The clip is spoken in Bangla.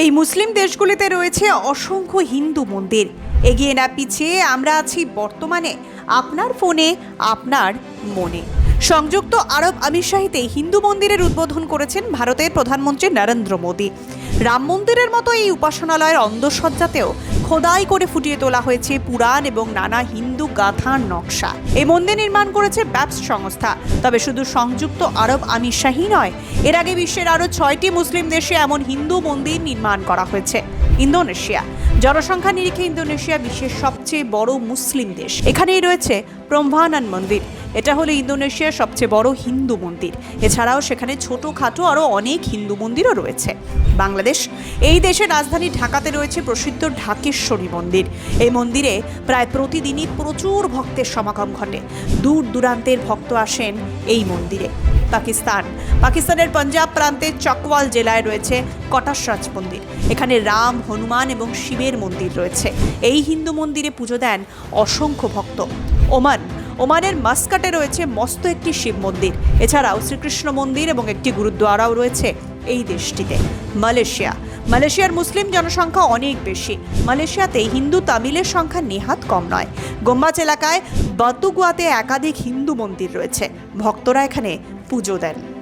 এই মুসলিম দেশগুলিতে রয়েছে অসংখ্য হিন্দু মন্দির। এগিয়ে না পিছিয়ে আমরা আছি বর্তমানে আপনার ফোনে, আপনার মনে। সংযুক্ত আরব আমিরশাহিতে হিন্দু মন্দিরের উদ্বোধন করেছেন ভারতের প্রধানমন্ত্রী নরেন্দ্র মোদী। রাম মন্দিরের মতো এই উপাসনালয়ের অন্দরসজ্জাতেও খোদাই করে ফুটিয়ে তোলা হয়েছে পুরাণ এবং নানা হিন্দু গাথার নকশা। এই মন্দির নির্মাণ করেছে ব্যাপস সংস্থা। তবে শুধু সংযুক্ত আরব আমিরশাহী নয়, এর আগে বিশ্বের আরও ছয়টি মুসলিম দেশে এমন হিন্দু মন্দির নির্মাণ করা হয়েছে, ইন্দোনেশিয়া। জনসংখ্যা নিরিখে ইন্দোনেশিয়া বিশ্বের সবচেয়ে বড় মুসলিম দেশ। এখানেই রয়েছে ব্রহ্মানন্দ মন্দির। এটা হলো ইন্দোনেশিয়ার সবচেয়ে বড় হিন্দু মন্দির। এছাড়াও সেখানে ছোটোখাটো আরও অনেক হিন্দু মন্দিরও রয়েছে। বাংলাদেশ, এই দেশের রাজধানী ঢাকাতে রয়েছে প্রসিদ্ধ ঢাকেশ্বরী মন্দির। এই মন্দিরে প্রায় প্রতিদিনই প্রচুর ভক্তের সমাগম ঘটে। দূর দূরান্তের ভক্ত আসেন এই মন্দিরে। পাকিস্তান, পাকিস্তানের পাঞ্জাব প্রান্তের চকওয়াল জেলায় রয়েছে কটাসরাজ মন্দির। এখানে রাম, হনুমান এবং শিবের মন্দির রয়েছে। এই হিন্দু মন্দিরে পুজো দেন অসংখ্য ভক্ত। ওমান ওমানের মাস্কাটে রয়েছে মস্ত একটি শিব মন্দির। এছাড়াও শ্রীকৃষ্ণ মন্দির এবং একটি গুরুদ্বারাও রয়েছে এই দেশটিতে। মালয়েশিয়া। মালয়েশিয়ার মুসলিম জনসংখ্যা অনেক বেশি। মালয়েশিয়াতে হিন্দু তামিলের সংখ্যা নেহাত কম নয়। গোম্বাচ এলাকায় বাতুগুয়াতে একাধিক হিন্দু মন্দির রয়েছে। ভক্তরা এখানে পুজো দেন।